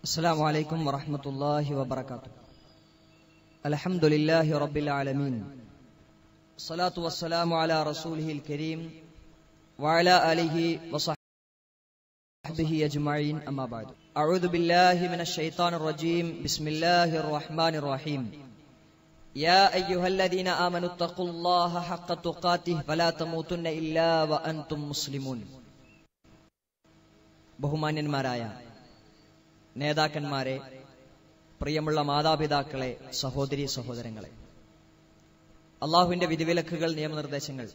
السلام عليكم ورحمة الله وبركاته. الحمد لله رب العالمين. الصلاة والسلام على رسوله الكريم وعلى آله وصحبه أجمعين أما بعد. أعوذ بالله من الشيطان الرجيم. بسم الله الرحمن الرحيم. يا أيها الذين آمنوا اتقوا الله حق تقاته فلا تموتن إلا وأنتم مسلمون. بهمان مرايا നേതാക്കന്മാരെ പ്രിയമുള്ള മാതാപിതാക്കളെ സഹോദരി സഹോദരങ്ങളെ. അള്ളാഹുവിന്റെ വിധിവിലക്കുകൾ നിയമനിർദ്ദേശങ്ങൾ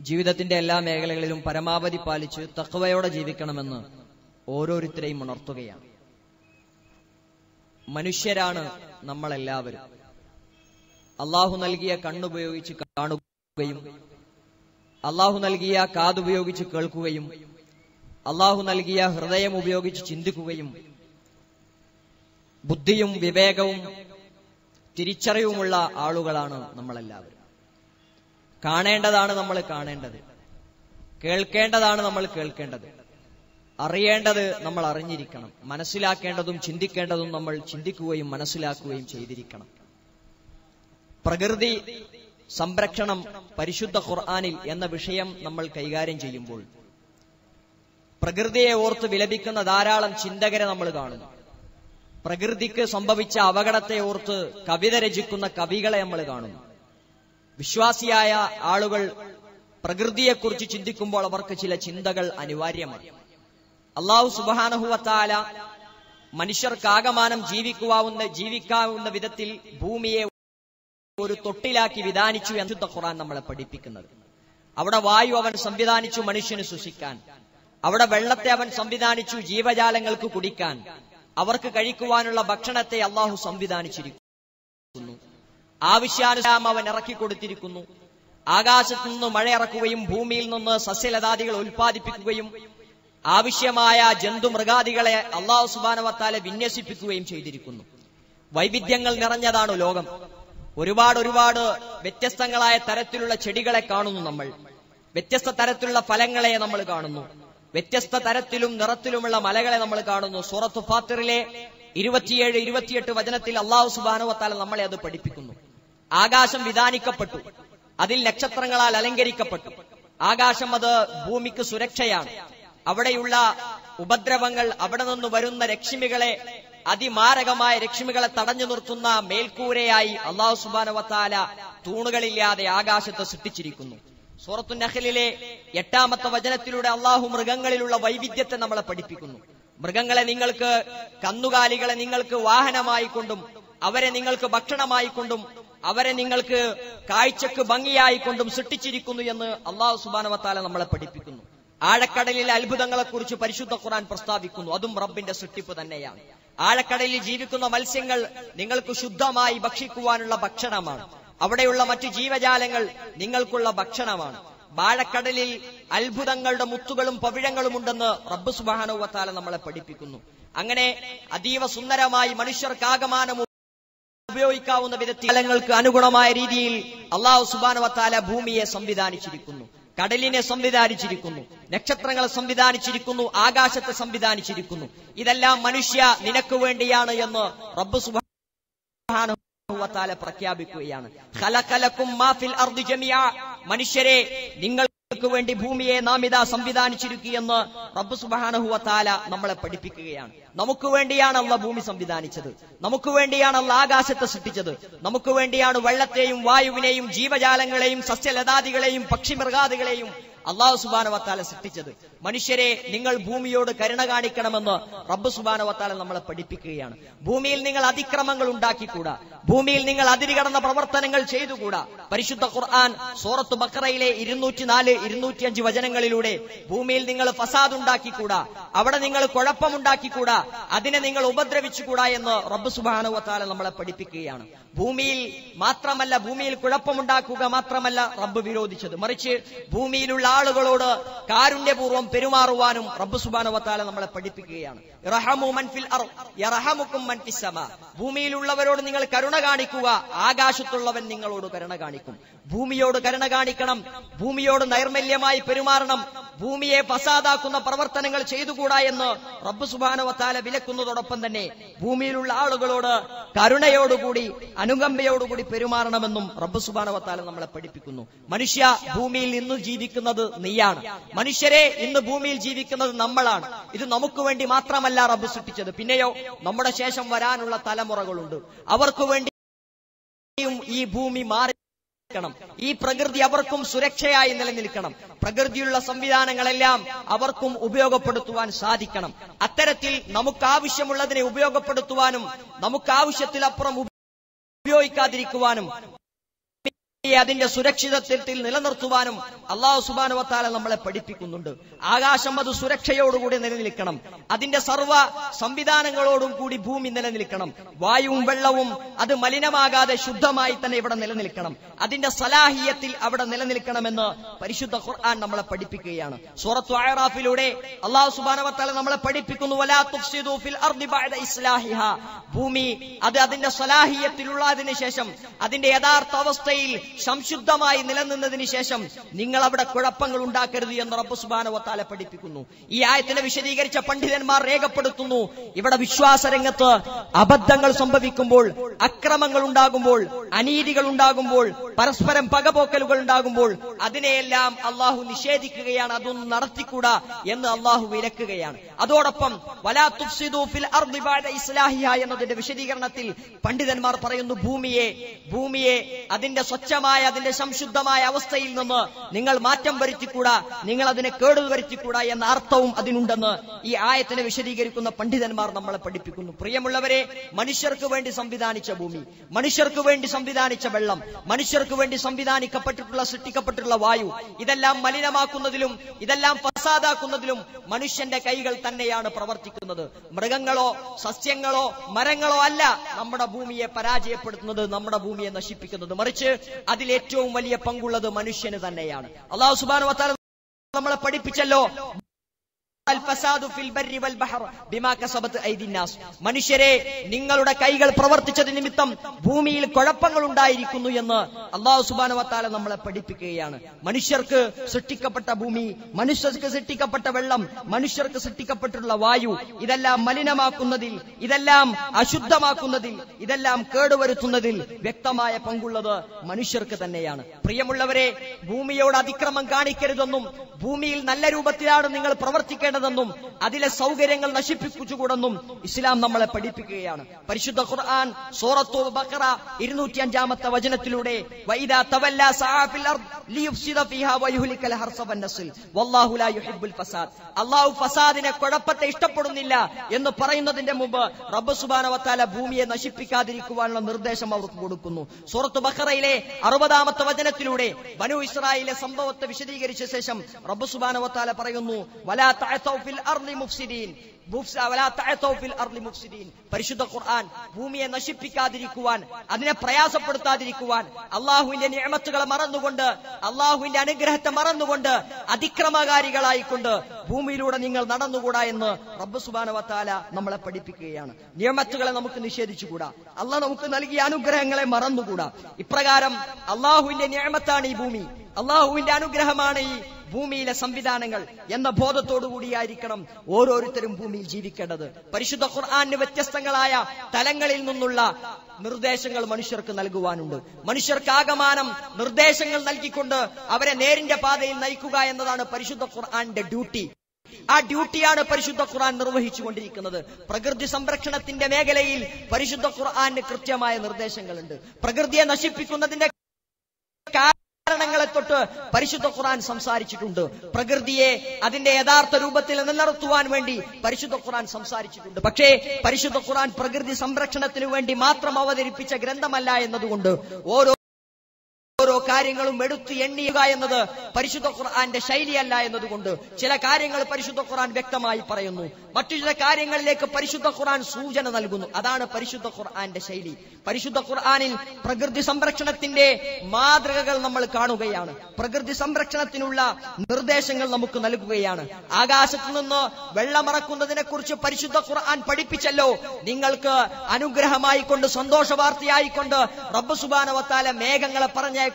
ജീവിതത്തിന്റെ എല്ലാ മേഖലകളിലും പരമാവധി പാലിച്ച് തക്കവയോടെ ജീവിക്കണമെന്ന് ഓരോരുത്തരെയും ഉണർത്തുകയാണ്. മനുഷ്യരാണ് നമ്മളെല്ലാവരും. അള്ളാഹു നൽകിയ കണ്ണുപയോഗിച്ച് കാണുകയും അള്ളാഹു നൽകിയ കാതുപയോഗിച്ച് കേൾക്കുകയും അള്ളാഹു നൽകിയ ഹൃദയം ഉപയോഗിച്ച് ചിന്തിക്കുകയും ബുദ്ധിയും വിവേകവും തിരിച്ചറിവുമുള്ള ആളുകളാണ് നമ്മളെല്ലാവരും. കാണേണ്ടതാണ് നമ്മൾ കാണേണ്ടത്. കേൾക്കേണ്ടതാണ് നമ്മൾ കേൾക്കേണ്ടത്. അറിയേണ്ടത് നമ്മൾ അറിഞ്ഞിരിക്കണം. മനസ്സിലാക്കേണ്ടതും ചിന്തിക്കേണ്ടതും നമ്മൾ ചിന്തിക്കുകയും മനസ്സിലാക്കുകയും ചെയ്തിരിക്കണം. പ്രകൃതി സംരക്ഷണം പരിശുദ്ധ ഖുർആാനിൽ എന്ന വിഷയം നമ്മൾ കൈകാര്യം ചെയ്യുമ്പോൾ പ്രകൃതിയെ ഓർത്ത് വിലപിക്കുന്ന ധാരാളം ചിന്തകരെ നമ്മൾ കാണുന്നു. പ്രകൃതിക്ക് സംഭവിച്ച അപകടത്തെ ഓർത്ത് കവിത രചിക്കുന്ന കവികളെ നമ്മൾ കാണുന്നു വിശ്വാസിയായ ആളുകൾ പ്രകൃതിയെക്കുറിച്ച് ചിന്തിക്കുമ്പോൾ അവർക്ക് ചില ചിന്തകൾ അനിവാര്യമാണ്. അള്ളാഹു സുബാനഹുവത്താല മനുഷ്യർക്കാകമാനം ജീവിക്കുവാവുന്ന ജീവിക്കാവുന്ന വിധത്തിൽ ഭൂമിയെ ഒരു തൊട്ടിലാക്കി വിധാനിച്ചു എന്ന് ഖുറാൻ നമ്മളെ പഠിപ്പിക്കുന്നത്. അവിടെ വായു അവൻ സംവിധാനിച്ചു മനുഷ്യന് ശ്വസിക്കാൻ അവിടെ വെള്ളത്തെ അവൻ സംവിധാനിച്ചു ജീവജാലങ്ങൾക്ക് കുടിക്കാൻ. അവർക്ക് കഴിക്കുവാനുള്ള ഭക്ഷണത്തെ അള്ളാഹു സംവിധാനിച്ചിരിക്കുന്നു. ആവശ്യാനുസരണം അവൻ ഇറക്കി കൊടുത്തിരിക്കുന്നു ആകാശത്തു നിന്ന് മഴ ഇറക്കുകയും ഭൂമിയിൽ നിന്ന് സസ്യലതാദികൾ ഉൽപ്പാദിപ്പിക്കുകയും ആവശ്യമായ ജന്തു മൃഗാദികളെ അള്ളാഹു സുബാനവത്താലെ വിന്യസിപ്പിക്കുകയും ചെയ്തിരിക്കുന്നു. വൈവിധ്യങ്ങൾ നിറഞ്ഞതാണ് ലോകം. ഒരുപാട് ഒരുപാട് വ്യത്യസ്തങ്ങളായ തരത്തിലുള്ള ചെടികളെ കാണുന്നു നമ്മൾ. വ്യത്യസ്ത തരത്തിലുള്ള ഫലങ്ങളെ നമ്മൾ കാണുന്നു. വ്യത്യസ്ത തരത്തിലും നിറത്തിലുമുള്ള മലകളെ നമ്മൾ കാണുന്നു. സൂറത്ത് ഫാത്തിറിലെ ഇരുപത്തിയേഴ് ഇരുപത്തിയെട്ട് വചനത്തിൽ അള്ളാഹു സുബാനുവത്താല നമ്മളെ അത് പഠിപ്പിക്കുന്നു. ആകാശം വിധാനിക്കപ്പെട്ടു. അതിൽ നക്ഷത്രങ്ങളാൽ അലങ്കരിക്കപ്പെട്ടു. ആകാശം അത് ഭൂമിക്ക് സുരക്ഷയാണ്. അവിടെയുള്ള ഉപദ്രവങ്ങൾ അവിടെ നിന്ന് വരുന്ന രക്ഷിമികളെ അതിമാരകമായ രക്ഷിമികളെ തടഞ്ഞു നിർത്തുന്ന മേൽക്കൂരയായി അള്ളാഹു സുബാനുവത്താല തൂണുകളില്ലാതെ ആകാശത്ത് സൃഷ്ടിച്ചിരിക്കുന്നു. സൂറത്തു നഹലിലെ എട്ടാമത്തെ വചനത്തിലൂടെ അള്ളാഹു മൃഗങ്ങളിലുള്ള വൈവിധ്യത്തെ നമ്മളെ പഠിപ്പിക്കുന്നു. മൃഗങ്ങളെ നിങ്ങൾക്ക് കന്നുകാലികളെ നിങ്ങൾക്ക് വാഹനമായി കൊണ്ടും അവരെ നിങ്ങൾക്ക് ഭക്ഷണമായി കൊണ്ടും അവരെ നിങ്ങൾക്ക് കാഴ്ചക്ക് ഭംഗിയായി കൊണ്ടും സൃഷ്ടിച്ചിരിക്കുന്നു എന്ന് അള്ളാഹു സുബാനവത്താല നമ്മളെ പഠിപ്പിക്കുന്നു. ആഴക്കടലിലെ അത്ഭുതങ്ങളെക്കുറിച്ച് പരിശുദ്ധ ഖുറാൻ പ്രസ്താവിക്കുന്നു. അതും റബ്ബിന്റെ സൃഷ്ടിപ്പ് തന്നെയാണ്. ആഴക്കടലിൽ ജീവിക്കുന്ന മത്സ്യങ്ങൾ നിങ്ങൾക്ക് ശുദ്ധമായി ഭക്ഷിക്കുവാനുള്ള ഭക്ഷണമാണ്. അവിടെയുള്ള മറ്റു ജീവജാലങ്ങൾ നിങ്ങൾക്കുള്ള ഭക്ഷണമാണ്. വാഴക്കടലിൽ അത്ഭുതങ്ങളുടെ മുത്തുകളും പവിഴങ്ങളും ഉണ്ടെന്ന് റബ്ബ് സുബാനുവത്താല നമ്മളെ പഠിപ്പിക്കുന്നു. അങ്ങനെ അതീവ സുന്ദരമായി മനുഷ്യർക്കാകമാനം ഉപയോഗിക്കാവുന്ന വിധത്തിലങ്ങൾക്ക് അനുഗുണമായ രീതിയിൽ അള്ളാഹു സുബാനുവത്താല ഭൂമിയെ സംവിധാനിച്ചിരിക്കുന്നു. കടലിനെ സംവിധാനിച്ചിരിക്കുന്നു. നക്ഷത്രങ്ങളെ സംവിധാനിച്ചിരിക്കുന്നു. ആകാശത്തെ സംവിധാനിച്ചിരിക്കുന്നു. ഇതെല്ലാം മനുഷ്യ നിനക്ക് വേണ്ടിയാണ് എന്ന് റബ്ബ് സുബാന പ്രഖ്യാപിക്കുകയാണ്. മനുഷ്യരെ നിങ്ങൾക്ക് വേണ്ടി ഭൂമിയെ നാം ഇതാ സംവിധാനിച്ചിരിക്കുകയെന്ന് റബ്ബ് സുബാനഹുവത്താല നമ്മളെ പഠിപ്പിക്കുകയാണ്. നമുക്ക് വേണ്ടിയാണ് അള്ള ഭൂമി സംവിധാനിച്ചത്. നമുക്ക് വേണ്ടിയാണ് അള്ള ആകാശത്തെ സൃഷ്ടിച്ചത്. നമുക്ക് വേണ്ടിയാണ് വെള്ളത്തെയും വായുവിനെയും ജീവജാലങ്ങളെയും സസ്യലതാദികളെയും പക്ഷിമൃഗാദികളെയും അള്ളാഹു സുബാനുവത്താല സൃഷ്ടിച്ചത്. മനുഷ്യരെ നിങ്ങൾ ഭൂമിയോട് കരുണ കാണിക്കണമെന്ന് റബ്ബ് സുബാനവത്താലെ നമ്മളെ പഠിപ്പിക്കുകയാണ്. ഭൂമിയിൽ നിങ്ങൾ അതിക്രമങ്ങൾ ഉണ്ടാക്കിക്കൂടാ. ഭൂമിയിൽ നിങ്ങൾ അതിരുകടന്ന പ്രവർത്തനങ്ങൾ ചെയ്തുകൂടാ. പരിശുദ്ധ ഖുർആൻ സൂറത്ത് ബക്കറയിലെ ഇരുന്നൂറ്റി നാല് ഇരുന്നൂറ്റിയഞ്ച് വചനങ്ങളിലൂടെ ഭൂമിയിൽ നിങ്ങൾ ഫസാദ് ഉണ്ടാക്കിക്കൂടാ. അവിടെ നിങ്ങൾ കുഴപ്പമുണ്ടാക്കിക്കൂടാ. അതിനെ നിങ്ങൾ ഉപദ്രവിച്ചുകൂടാ എന്ന് റബ്ബ് സുബാനവത്താലെ നമ്മളെ പഠിപ്പിക്കുകയാണ്. ഭൂമിയിൽ മാത്രമല്ല ഭൂമിയിൽ കുഴപ്പമുണ്ടാക്കുക മാത്രമല്ല റബ്ബ് വിരോധിച്ചത്. മറിച്ച് ഭൂമിയിലുള്ള ആളുകളോട് കാരുണ്യപൂർവം പെരുമാറുവാനും റബ്ബ് സുബാനവത്താല നമ്മളെ പഠിപ്പിക്കുകയാണ്. ഭൂമിയിലുള്ളവരോട് നിങ്ങൾ കരുണ കാണിക്കുക ആകാശത്തുള്ളവൻ നിങ്ങളോട് കരുണ കാണിക്കും. ഭൂമിയോട് കരുണ കാണിക്കണം ഭൂമിയോട് നൈർമല്യമായി പെരുമാറണം ഭൂമിയെ ഫസാദാക്കുന്ന പ്രവർത്തനങ്ങൾ ചെയ്തുകൂടാ എന്ന് റബ്ബ് സുബാനവത്താല വിലക്കുന്നതോടൊപ്പം തന്നെ ഭൂമിയിലുള്ള ആളുകളോട് കരുണയോടുകൂടി അനുകമ്പയോടുകൂടി പെരുമാറണമെന്നും റബ്ബ് സുബാനവത്താല നമ്മളെ പഠിപ്പിക്കുന്നു. മനുഷ്യ ഭൂമിയിൽ ഇന്ന് ജീവിക്കുന്നത് നീയാണ്. മനുഷ്യരെ ഇന്ന് ഭൂമിയിൽ ജീവിക്കുന്നത് നമ്മളാണ്. ഇത് നമുക്ക് വേണ്ടി മാത്രമല്ല റബ്ബ് സൃഷ്ടിച്ചത്. പിന്നെയോ നമ്മുടെ ശേഷം വരാനുള്ള തലമുറകളുണ്ട്. അവർക്ക് വേണ്ടി ഈ ഭൂമി മാറി ഈ പ്രകൃതി അവർക്കും സുരക്ഷയായി നിലനിൽക്കണം. പ്രകൃതിയുള്ള സംവിധാനങ്ങളെല്ലാം അവർക്കും ഉപയോഗപ്പെടുത്തുവാൻ സാധിക്കണം. അത്തരത്തിൽ നമുക്ക് ആവശ്യമുള്ളതിനെ ഉപയോഗപ്പെടുത്തുവാനും നമുക്ക് ആവശ്യത്തിലപ്പുറം ഉപയോഗിക്കാതിരിക്കുവാനും അതിന്റെ സുരക്ഷിതത്വത്തിൽ നിലനിർത്തുവാനും അള്ളാഹു സുബാനുവത്താല നമ്മളെ പഠിപ്പിക്കുന്നുണ്ട്. ആകാശം അത് സുരക്ഷയോടുകൂടി നിലനിൽക്കണം. അതിന്റെ സർവ സംവിധാനങ്ങളോടും കൂടി ഭൂമി നിലനിൽക്കണം. വായുവും വെള്ളവും അത് മലിനമാകാതെ ശുദ്ധമായി തന്നെ ഇവിടെ നിലനിൽക്കണം. അതിന്റെ സലാഹിയത്തിൽ അവിടെ നിലനിൽക്കണമെന്ന് പരിശുദ്ധ ഖുർആൻ നമ്മളെ പഠിപ്പിക്കുകയാണ്. സൂറത്ത് അയറാഫിലൂടെ അള്ളാഹു സുബാനവത്താല നമ്മളെ പഠിപ്പിക്കുന്നു. ഭൂമി അത് അതിന്റെ സലാഹിയത്തിലുള്ളതിനു ശേഷം അതിന്റെ യഥാർത്ഥ അവസ്ഥയിൽ സംശുദ്ധമായി നിലനിന്നതിന് ശേഷം നിങ്ങൾ അവിടെ കുഴപ്പങ്ങൾ ഉണ്ടാക്കരുത് എന്ന് റബ്ബ് സുബാനവത്താല പഠിപ്പിക്കുന്നു. ഈ ആയത്തിനെ വിശദീകരിച്ച പണ്ഡിതന്മാർ രേഖപ്പെടുത്തുന്നു. ഇവിടെ വിശ്വാസ രംഗത്ത് അബദ്ധങ്ങൾ സംഭവിക്കുമ്പോൾ അക്രമങ്ങൾ ഉണ്ടാകുമ്പോൾ അനീതികൾ ഉണ്ടാകുമ്പോൾ പരസ്പരം പകപോക്കലുകൾ ഉണ്ടാകുമ്പോൾ അതിനെയെല്ലാം അള്ളാഹു നിഷേധിക്കുകയാണ് അതൊന്നും നടത്തിക്കൂടാ എന്ന് അള്ളാഹു വിലക്കുകയാണ്. അതോടൊപ്പം എന്നതിന്റെ വിശദീകരണത്തിൽ പണ്ഡിതന്മാർ പറയുന്നു ഭൂമിയെ ഭൂമിയെ അതിന്റെ സ്വച്ഛമായ അതിന്റെ സംശുദ്ധമായ അവസ്ഥയിൽ നിന്ന് നിങ്ങൾ മാറ്റം വരുത്തിക്കൂടാ നിങ്ങൾ അതിനെ കേടു വരുത്തിക്കൂടാ എന്ന അർത്ഥവും അതിനുണ്ടെന്ന് ഈ ആയത്തിനെ വിശദീകരിക്കുന്ന പണ്ഡിതന്മാർ നമ്മളെ പഠിപ്പിക്കുന്നു. പ്രിയമുള്ളവരെ മനുഷ്യർക്ക് വേണ്ടി സംവിധാനിച്ച ഭൂമി മനുഷ്യർക്ക് വേണ്ടി സംവിധാനിച്ച വെള്ളം മനുഷ്യർക്ക് വേണ്ടി സംവിധാനിക്കപ്പെട്ടിട്ടുള്ള സൃഷ്ടിക്കപ്പെട്ടിട്ടുള്ള വായു ഇതെല്ലാം മലിനമാക്കുന്നതിലും ഇതെല്ലാം ഫസാദാക്കുന്നതിലും മനുഷ്യന്റെ കൈകൾ തന്നെയാണ് പ്രവർത്തിക്കുന്നത്. മൃഗങ്ങളോ സസ്യങ്ങളോ മരങ്ങളോ അല്ല നമ്മുടെ ഭൂമിയെ പരാജയപ്പെടുത്തുന്നത് നമ്മുടെ ഭൂമിയെ നശിപ്പിക്കുന്നത്. മറിച്ച് അതിൽ ഏറ്റവും വലിയ പങ്കുള്ളത് മനുഷ്യന് തന്നെയാണ്. അള്ളാഹു വത്താല നമ്മളെ പഠിപ്പിച്ചല്ലോ. മനുഷ്യരെ നിങ്ങളുടെ കൈകൾ പ്രവർത്തിച്ചത് നിമിത്തം ഭൂമിയിൽ കുഴപ്പങ്ങൾ ഉണ്ടായിരിക്കുന്നു എന്ന് അള്ളാഹു സുബാന വത്താല നമ്മളെ പഠിപ്പിക്കുകയാണ്. മനുഷ്യർക്ക് സൃഷ്ടിക്കപ്പെട്ട ഭൂമി മനുഷ്യർക്ക് സൃഷ്ടിക്കപ്പെട്ട വെള്ളം മനുഷ്യർക്ക് സൃഷ്ടിക്കപ്പെട്ടിട്ടുള്ള വായു ഇതെല്ലാം മലിനമാക്കുന്നതിൽ ഇതെല്ലാം അശുദ്ധമാക്കുന്നതിൽ ഇതെല്ലാം കേടുവരുത്തുന്നതിൽ വ്യക്തമായ പങ്കുള്ളത് മനുഷ്യർക്ക് തന്നെയാണ്. പ്രിയമുള്ളവരെ ഭൂമിയോട് അതിക്രമം കാണിക്കരുതെന്നും ഭൂമിയിൽ നല്ല രൂപത്തിലാണ് നിങ്ങൾ പ്രവർത്തിക്കേണ്ടതെന്നും അതിലെ സൗകര്യങ്ങൾ നശിപ്പിച്ചുകൂടെന്നും ഇസ്ലാം നമ്മളെ പഠിപ്പിക്കുകയാണ്. പരിശുദ്ധ ഖുർആൻ സൂറത്തു ബഖറ ഇരുന്നൂറ്റി അഞ്ചാമത്തെ വചനത്തിലൂടെ അല്ലാഹു ഫസാദിനെ കുഴപ്പത്തെ ഇഷ്ടപ്പെടുന്നില്ല എന്ന് പറയുന്നതിന്റെ മുമ്പ് റബ്ബ് സുബാനവത്താല ഭൂമിയെ നശിപ്പിക്കാതിരിക്കുവാനുള്ള നിർദ്ദേശം അവർക്ക് കൊടുക്കുന്നു. സൂറത്ത് ബഖറയിലെ അറുപതാമത്തെ വചനത്തിലൂടെ ബനു ഇസ്രായേലിലെ സംഭവത്തെ വിശദീകരിച്ച ശേഷം റബ്ബ് സുബാനവത്താല പറയുന്നു വലാ وسعوا في الأرض مفسدين. പരിശുദ്ധ ഖുർആൻ ഭൂമിയെ നശിപ്പിക്കാതിരിക്കുവാൻ അതിനെ പ്രയാസപ്പെടുത്താതിരിക്കുവാൻ അള്ളാഹുവിന്റെ നിയമത്തുകളെ മറന്നുകൊണ്ട് അള്ളാഹുവിന്റെ അനുഗ്രഹത്തെ മറന്നുകൊണ്ട് അതിക്രമകാരികളായിക്കൊണ്ട് ഭൂമിയിലൂടെ നിങ്ങൾ നടന്നുകൂടാ എന്ന് റബ്ബ് സുബാന വത്താല നമ്മളെ പഠിപ്പിക്കുകയാണ്. നിയമത്തുകളെ നമുക്ക് നിഷേധിച്ചുകൂടാ. അള്ളാഹ് നമുക്ക് നൽകിയ അനുഗ്രഹങ്ങളെ മറന്നുകൂടാ. ഇപ്രകാരം അള്ളാഹുവിന്റെ നിയമത്താണ് ഈ ഭൂമി. അള്ളാഹുവിന്റെ അനുഗ്രഹമാണ് ഈ ഭൂമിയിലെ സംവിധാനങ്ങൾ എന്ന ബോധത്തോടു കൂടിയായിരിക്കണം ഓരോരുത്തരും ഭൂമിയിൽ ജീവിക്കേണ്ടത്. പരിശുദ്ധ ഖുർആാനിന് വ്യത്യസ്തങ്ങളായ തലങ്ങളിൽ നിന്നുള്ള നിർദ്ദേശങ്ങൾ മനുഷ്യർക്ക് നൽകുവാനുണ്ട്. മനുഷ്യർക്ക് ആകമാനം നിർദ്ദേശങ്ങൾ നൽകിക്കൊണ്ട് അവരെ നേരിന്റെ പാതയിൽ നയിക്കുക എന്നതാണ് പരിശുദ്ധ ഖുർആാന്റെ ഡ്യൂട്ടി. ആ ഡ്യൂട്ടിയാണ് പരിശുദ്ധ ഖുർആൻ നിർവഹിച്ചുകൊണ്ടിരിക്കുന്നത്. പ്രകൃതി സംരക്ഷണത്തിന്റെ മേഖലയിൽ പരിശുദ്ധ ഖുർആാന് കൃത്യമായ നിർദ്ദേശങ്ങളുണ്ട്. പ്രകൃതിയെ നശിപ്പിക്കുന്നതിന്റെ കാരണങ്ങളെ തൊട്ട് പരിശുദ്ധ ഖുറാൻ സംസാരിച്ചിട്ടുണ്ട്. പ്രകൃതിയെ അതിന്റെ യഥാർത്ഥ രൂപത്തിൽ നിലനിർത്തുവാൻ വേണ്ടി പരിശുദ്ധ ഖുറാൻ സംസാരിച്ചിട്ടുണ്ട്. പക്ഷേ പരിശുദ്ധ ഖുറാൻ പ്രകൃതി സംരക്ഷണത്തിനു വേണ്ടി മാത്രം അവതരിപ്പിച്ച ഗ്രന്ഥമല്ല എന്നതുകൊണ്ട് ഓരോ ഓരോ കാര്യങ്ങളും എടുത്തു എണ്ണിയുക എന്നത് പരിശുദ്ധ ഖുർആന്റെ ശൈലിയല്ല എന്നതുകൊണ്ട് ചില കാര്യങ്ങൾ പരിശുദ്ധ ഖുർആൻ വ്യക്തമായി പറയുന്നു. മറ്റു ചില കാര്യങ്ങളിലേക്ക് പരിശുദ്ധ ഖുർആൻ സൂചന നൽകുന്നു. അതാണ് പരിശുദ്ധ ഖുർആന്റെ ശൈലി. പരിശുദ്ധ ഖുർആനിൽ പ്രകൃതി സംരക്ഷണത്തിന്റെ മാതൃകകൾ നമ്മൾ കാണുകയാണ്. പ്രകൃതി സംരക്ഷണത്തിനുള്ള നിർദ്ദേശങ്ങൾ നമുക്ക് നൽകുകയാണ്. ആകാശത്തു നിന്ന് വെള്ളമറക്കുന്നതിനെ കുറിച്ച് പരിശുദ്ധ ഖുർആൻ പഠിപ്പിച്ചല്ലോ. നിങ്ങൾക്ക് അനുഗ്രഹമായി കൊണ്ട് സന്തോഷ വാർത്തയായിക്കൊണ്ട് റബ്ബ് സുബാനവത്താല മേഘങ്ങളെ